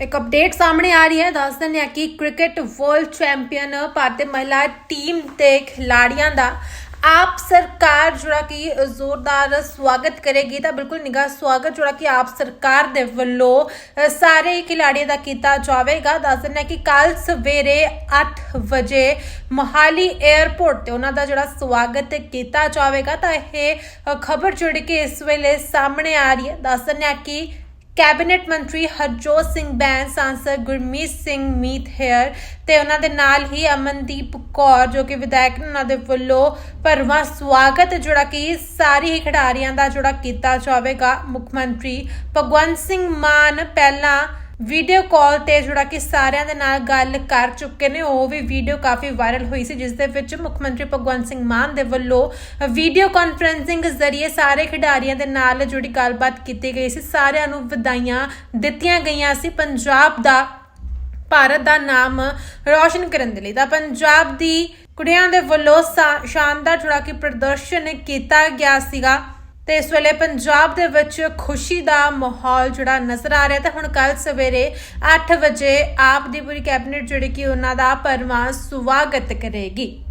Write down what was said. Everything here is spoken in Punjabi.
ਇੱਕ ਅਪਡੇਟ ਸਾਹਮਣੇ ਆ ਰਹੀ ਹੈ। ਦੱਸ ਦਿੰਦੇ ਹਾਂ ਕਿ ਕ੍ਰਿਕਟ ਵਰਲਡ ਚੈਂਪੀਅਨ ਭਾਰਤੀ ਮਹਿਲਾ ਟੀਮ ਦੇ ਖਿਲਾੜੀਆਂ ਦਾ ਆਪ ਸਰਕਾਰ ਜਿਹੜਾ ਕਿ ਜ਼ੋਰਦਾਰ ਸਵਾਗਤ ਕਰੇਗੀ, ਤਾਂ ਬਿਲਕੁਲ ਨਿੱਘਾ ਸਵਾਗਤ ਜਿਹੜਾ ਕਿ ਆਪ ਸਰਕਾਰ ਦੇ ਵੱਲੋਂ ਸਾਰੇ ਖਿਲਾੜੀਆਂ ਦਾ ਕੀਤਾ ਜਾਵੇਗਾ। ਦੱਸ ਦਿੰਦੇ ਹਾਂ ਕਿ ਕੱਲ ਸਵੇਰੇ 8 ਵਜੇ ਮੋਹਾਲੀ 에ਅਰਪੋਰਟ ਤੇ ਉਹਨਾਂ ਦਾ ਜਿਹੜਾ ਸਵਾਗਤ ਕੀਤਾ ਜਾਵੇਗਾ, ਤਾਂ ਇਹ ਖਬਰ ਜਿਹੜੀ ਕਿ ਇਸ ਵੇਲੇ ਸਾਹਮਣੇ ਆ ਰਹੀ ਹੈ। ਦੱਸ ਦਿੰਦੇ ਹਾਂ ਕਿ ਕੈਬਨਿਟ ਮੰਤਰੀ ਹਰਜੋਤ ਸਿੰਘ ਬੈਂਸ, ਸਾਂਸਦ ਗੁਰਮੀਤ ਸਿੰਘ ਮੀਤ ਹੇਅਰ ਤੇ ਉਹਨਾਂ ਦੇ ਨਾਲ ਹੀ ਅਮਨਦੀਪ ਕੌਰ, ਜੋ ਕਿ ਵਿਧਾਇਕ ਨੇ ਉਹਨਾਂ ਦੇ ਵੱਲੋਂ ਭਰਵਾਂ ਸਵਾਗਤ, ਜਿਹੜਾ ਕਿ ਸਾਰੇ ਹੀ ਖਿਡਾਰੀਆਂ ਦਾ ਜਿਹੜਾ ਕੀਤਾ ਜਾਵੇਗਾ। ਮੁੱਖ ਮੰਤਰੀ ਭਗਵੰਤ ਸਿੰਘ ਮਾਨ ਪਹਿਲਾਂ ਵੀਡੀਓ ਕਾਲ ਤੇ ਜਿਹੜਾ ਕਿ ਸਾਰਿਆਂ ਦੇ ਨਾਲ ਗੱਲ ਕਰ ਚੁੱਕੇ ਨੇ, ਉਹ ਵੀ ਵੀਡੀਓ ਕਾਫੀ ਵਾਇਰਲ ਹੋਈ ਸੀ, ਜਿਸ ਦੇ ਵਿੱਚ ਮੁੱਖ ਮੰਤਰੀ ਭਗਵੰਤ ਸਿੰਘ ਮਾਨ ਦੇ ਵੱਲੋਂ ਵੀਡੀਓ ਕਾਨਫਰੈਂਸਿੰਗ ਜ਼ਰੀਏ ਸਾਰੇ ਖਿਡਾਰੀਆਂ ਦੇ ਨਾਲ ਜੁੜੀ ਗੱਲਬਾਤ ਕੀਤੀ ਗਈ ਸੀ। ਸਾਰਿਆਂ ਨੂੰ ਵਧਾਈਆਂ ਦਿੱਤੀਆਂ ਗਈਆਂ ਸੀ। ਪੰਜਾਬ ਦਾ, ਭਾਰਤ ਦਾ ਨਾਮ ਰੌਸ਼ਨ ਕਰਨ ਦੇ ਲਈ। ਤਾਂ ਪੰਜਾਬ ਦੀ ਕੁੜੀਆਂ ਦੇ ਵੱਲੋਂ ਸਾ- ਸ਼ਾਨਦਾਰ ਜਿਹੜਾ ਕਿ ਪ੍ਰਦਰਸ਼ਨ ਕੀਤਾ ਗਿਆ ਸੀਗਾ। ਤੇ ਇਸ ਵੇਲੇ ਪੰਜਾਬ ਦੇ ਵਿੱਚ ਖੁਸ਼ੀ ਦਾ ਮਾਹੌਲ ਜਿਹੜਾ ਨਜ਼ਰ ਆ ਰਿਹਾ ਤੇ ਹੁਣ ਕੱਲ ਸਵੇਰੇ 8 ਵਜੇ ਆਪ ਦੀ ਪੂਰੀ ਕੈਬਨਿਟ ਜਿਹੜੀ ਕਿ ਉਹਨਾਂ ਦਾ ਪਰਮਾ ਸਵਾਗਤ ਕਰੇਗੀ।